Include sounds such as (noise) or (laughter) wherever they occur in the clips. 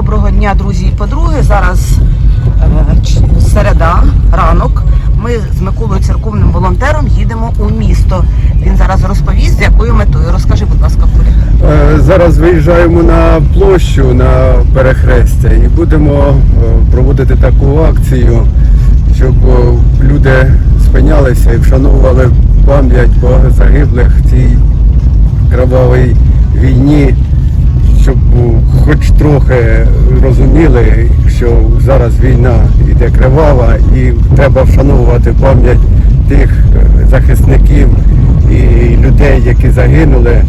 Доброго дня, друзі і подруги. Зараз е, середа, ранок. Ми з Миколою церковним волонтером їдемо у місто. Він зараз розповість, з якою метою. Розкажи, будь ласка, Курі. Е, Зараз виїжджаємо на площу на перехрестя і будемо е, проводити таку акцію, щоб люди спинялися і вшановували пам'ять загиблих цій кровавій війні, щоб е, хоч трохи розуміли, що зараз війна йде кривава і треба вшановувати пам'ять тих е, захисників і людей, які загинули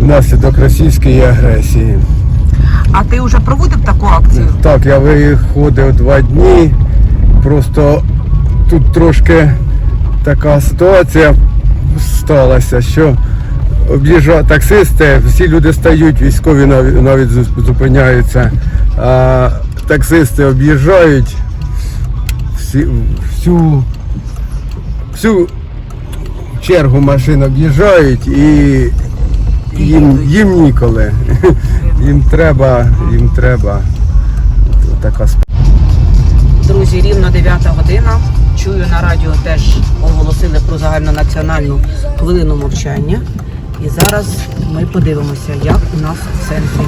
внаслідок російської агресії. А ти вже проводив таку акцію? Так, я виходив два дні. Просто тут трошки така ситуація сталася, що об'їжджають таксисти, всі люди стають, військові навіть, зупиняються, а таксисти об'їжджають всі, всю, всю чергу машин об'їжджають і їм, їм ніколи. (laughs) Їм треба, їм треба. Така Друзі, рівно 9 година. Чую на радіо теж оголосили про загальнонаціональну хвилину мовчання. І зараз ми подивимося, як у нас в центрі.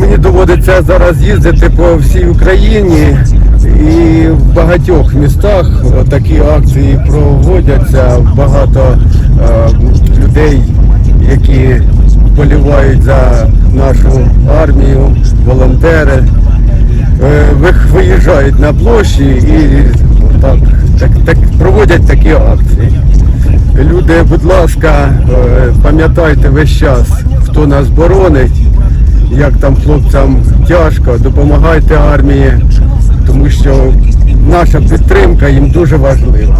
Мені доводиться зараз їздити по всій Україні і в багатьох містах такі акції проводяться. Багато е, людей, які болівають за нашу армію, волонтери, е, виїжджають на площі і так, так, так проводять такі акції. Люди, будь ласка, е, пам'ятайте весь час, хто нас боронить, як там хлопцям тяжко, допомагайте армії, тому що наша підтримка їм дуже важлива.